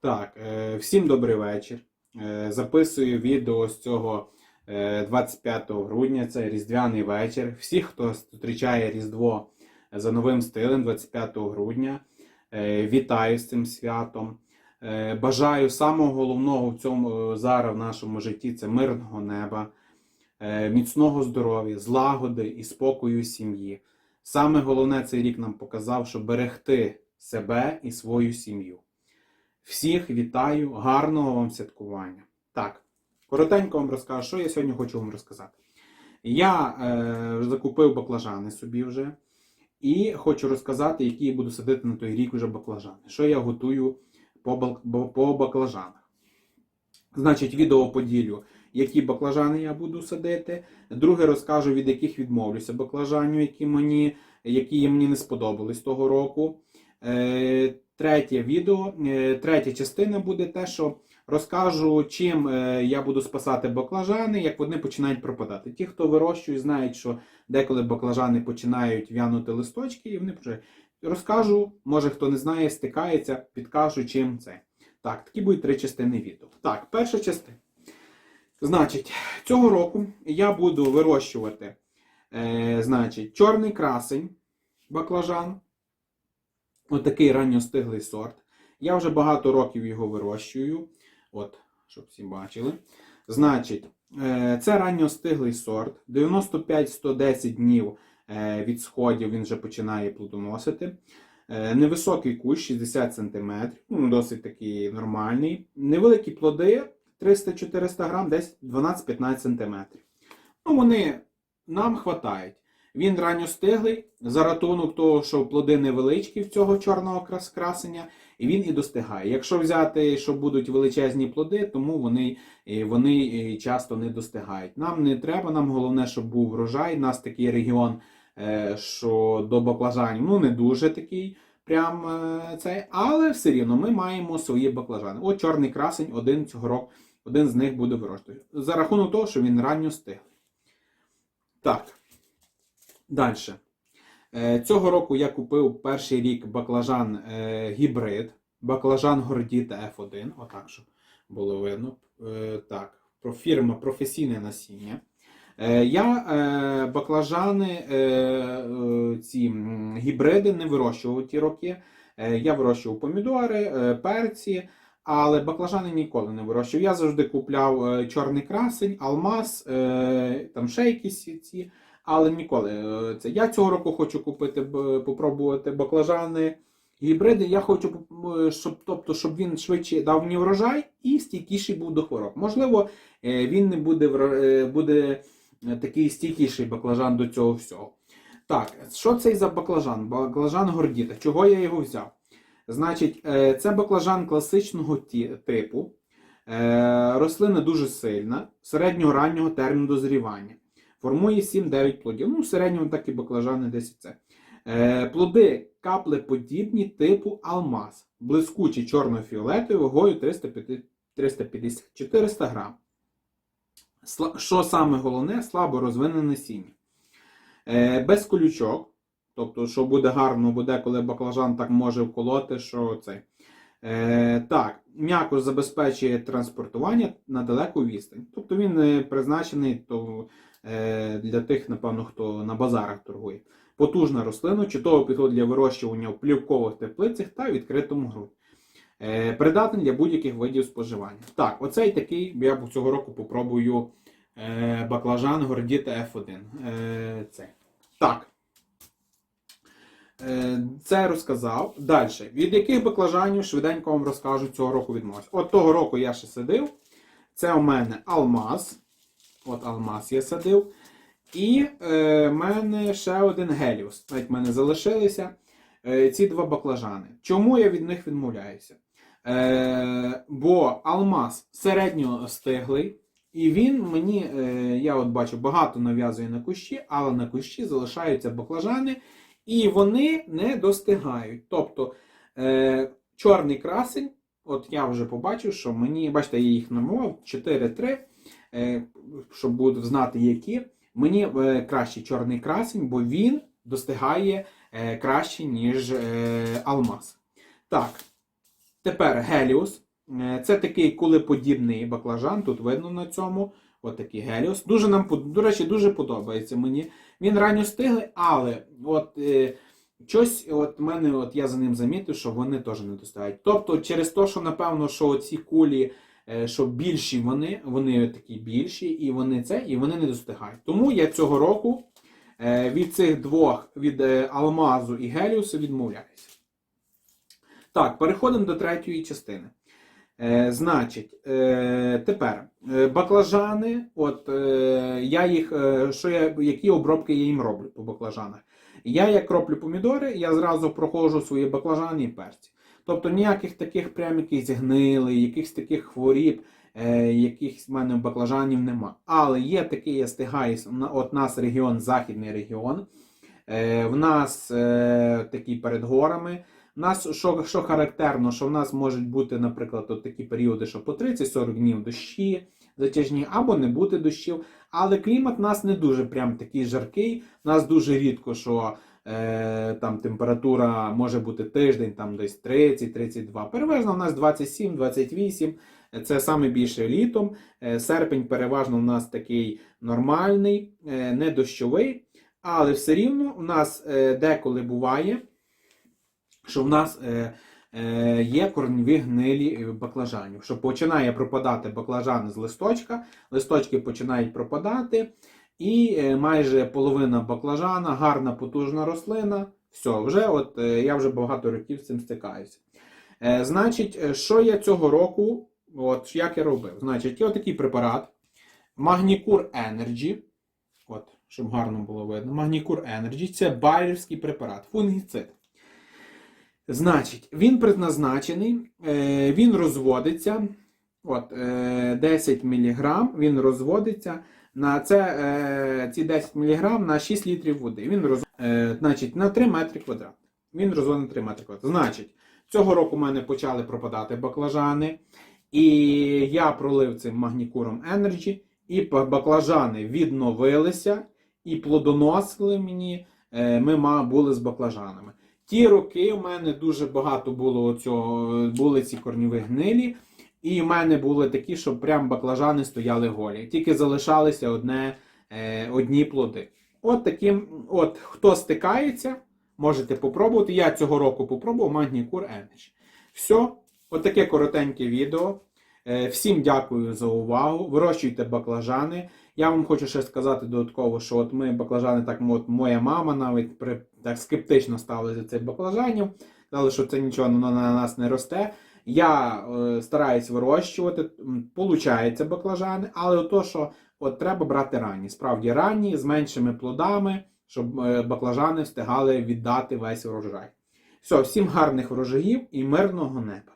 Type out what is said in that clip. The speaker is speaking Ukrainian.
Так, е, всім добрий вечір. Е, Записую відео з цього е, 25 грудня, це Різдвяний вечір. Всіх, хто зустрічає Різдво за новим стилем 25 грудня, е, вітаю з цим святом. Е, Бажаю самого головного в цьому е, зараз в нашому житті це мирного неба, е, міцного здоров'я, злагоди і спокою сім'ї. Саме головне цей рік нам показав, що берегти себе і свою сім'ю. Всіх вітаю, гарного вам святкування. Так, коротенько вам розкажу, що я сьогодні хочу вам розказати. Я е, закупив баклажани собі вже і хочу розказати, які я буду садити на той рік вже баклажани. Що я готую по, по баклажанах. Значить, відео поділю, які баклажани я буду садити. Друге розкажу, від яких відмовлюся баклажанів, які мені, які мені не сподобались того року. Е, третє відео, е, третя частина буде те, що розкажу, чим е, я буду спасати баклажани, як вони починають пропадати. Ті, хто вирощує, знають, що деколи баклажани починають в'янути листочки, і вони починають. Розкажу, може хто не знає, стикається, підкажу, чим це. Так, такі будуть три частини відео. Так, перша частина. Значить, цього року я буду вирощувати е, значить, чорний красень баклажан. Отакий ранньостиглий сорт. Я вже багато років його вирощую. От, щоб всі бачили. Значить, е, це ранньостиглий сорт. 95-110 днів е, від сходів він вже починає плодоносити. Е, Невисокий кущ 60 см, ну, досить такий нормальний. Невеликі плоди 300-400 грам, десь 12-15 см. Ну, вони нам хватають. Він ранньостиглий за рахунок того, що плоди невеличкі в цього чорного крас- красення, і він і достигає. Якщо взяти, що будуть величезні плоди, тому вони, е, вони е, часто не достигають. Нам не треба, нам головне, щоб був врожай. У нас такий регіон, е, що до баклажанів ну, не дуже такий. Прям цей, але все рівно ми маємо свої баклажани. От чорний красень, один цього року, один з них буде вирощувати. За рахунок того, що він ранньо стиглий. Так. Далі. Е, Цього року я купив перший рік баклажан е, гібрид, баклажан Гордіта F1, отак, щоб було видно. Е, так, фірма професійне насіння. Я баклажани, ці гібриди не вирощував ті роки. Я вирощував помідори, перці, але баклажани ніколи не вирощував. Я завжди купляв чорний красень, алмаз, там ще якісь ці. Але ніколи е, це. Я цього року хочу купити, попробувати баклажани гібриди. Я хочу, щоб, тобто, щоб він швидше дав мені врожай і стійкіший був до хвороб. Можливо, е, він не буде, е, буде е, такий стійкіший баклажан до цього всього. Так, що це за баклажан? Баклажан гордіта. Чого я його взяв? Значить, е, це баклажан класичного типу. Е, Рослина дуже сильна, середнього раннього терміну дозрівання. Формує 7-9 плодів. Ну, в середньому так і баклажани десь це. Е, плоди каплеподібні типу алмаз. Блискучі чорно-фіолетові вагою 350-400 грам. Що саме головне, слабо розвинене насіння. Е, без колючок. Тобто, що буде гарно, буде, коли баклажан так може вколоти, що це. Е, так, м'яко забезпечує транспортування на далеку відстань. Тобто він е, призначений то, для тих, напевно, хто на базарах торгує. Потужна рослина, чудово підходить для вирощування в плівкових теплицях та відкритому ґрунті. Е, придатний для будь-яких видів споживання. Так, оцей такий, я цього року попробую е, баклажан Гордіта F1. Е, це. Так. Е, Це розказав. Далі. Від яких баклажанів швиденько вам розкажу цього року відмовився. От того року я ще садив. Це у мене алмаз. От алмаз я садив. І е, мене ще один геліус. Навіть в мене залишилися е, ці два баклажани. Чому я від них відмовляюся? Е, бо алмаз середньо стиглий, і він мені, е, я от бачу, багато нав'язує на кущі, але на кущі залишаються баклажани, і вони не достигають. Тобто е, чорний красень, от я вже побачив, що мені, бачите, я їх намовив 4-3, е, щоб буду знати, які. Мені е, краще чорний красень, бо він достигає е, краще, ніж е, алмаз. Так, тепер Геліус. Е, Це такий кулеподібний баклажан, тут видно на цьому. От такий геліос. Дуже нам, до речі, дуже подобається мені. Він ранньо стиглий, але от, е, щось от мене, от я за ним замітив, що вони теж не достають. Тобто, через те, що напевно, що ці кулі, е, що більші вони, вони такі більші, і вони це, і вони не достигають. Тому я цього року е, від цих двох, від е, алмазу і геліусу, відмовляюся. Так, переходимо до третьої частини. Е, значить, е, тепер е, баклажани, от е, я їх, е, що я, які обробки я їм роблю по баклажанах. Я як роблю помідори, я зразу проходжу свої баклажани і перці. Тобто ніяких таких прям якихось гнилих, якихось таких хворіб, е, якихось в мене баклажанів нема. Але є такий, я стигаюсь, от нас регіон, західний регіон. Е, в нас е, такий перед горами. У нас, що, що характерно, що в нас можуть бути, наприклад, от такі періоди, що по 30-40 днів дощі затяжні, або не бути дощів. Але клімат у нас не дуже прям такий жаркий. У нас дуже рідко, що там температура може бути тиждень, там десь 30-32. Переважно у нас 27-28. Це саме більше літом. Е, серпень переважно у нас такий нормальний, е, не дощовий. Але все рівно у нас е, деколи буває, що в нас е, е, є корневі гнилі е, баклажанів, що починає пропадати баклажани з листочка, листочки починають пропадати, і е, майже половина баклажана, гарна потужна рослина. Все, вже от е, я вже багато років з цим стикаюся. Е, значить, що я цього року, от як я робив? Значить, є отакий препарат Magnicure Energy. От, щоб гарно було видно. Magnicure Energy це байерський препарат, фунгіцид. Значить, він предназначений, е, він розводиться. От, е, 10 мг він розводиться на це, е, ці 10 мг на 6 літрів води. Він роз, е, значить, на 3 метри квадрат. Він розводить на 3 метри квадрат. Значить, цього року в мене почали пропадати баклажани. І я пролив цим магнікуром Energy, і баклажани відновилися і плодоносили мені. е, Ми були з баклажанами. Ті роки у мене дуже багато було цього, були ці корніві гнилі, і в мене були такі, що прям баклажани стояли голі. Тільки залишалися одне, е, одні плоди. От таким, от хто стикається, можете попробувати. Я цього року попробував Магнікур Energy. Все, отаке коротеньке відео. Е, Всім дякую за увагу. Вирощуйте баклажани. Я вам хочу ще сказати додатково, що от ми баклажани, так от моя мама навіть при, так скептично ставилася до цих баклажанів. Сказали, що це нічого на нас не росте. Я е, стараюсь вирощувати, получаються баклажани, але то, що от треба брати ранні. Справді ранні, з меншими плодами, щоб е, баклажани встигали віддати весь врожай. Все, всім гарних врожаїв і мирного неба.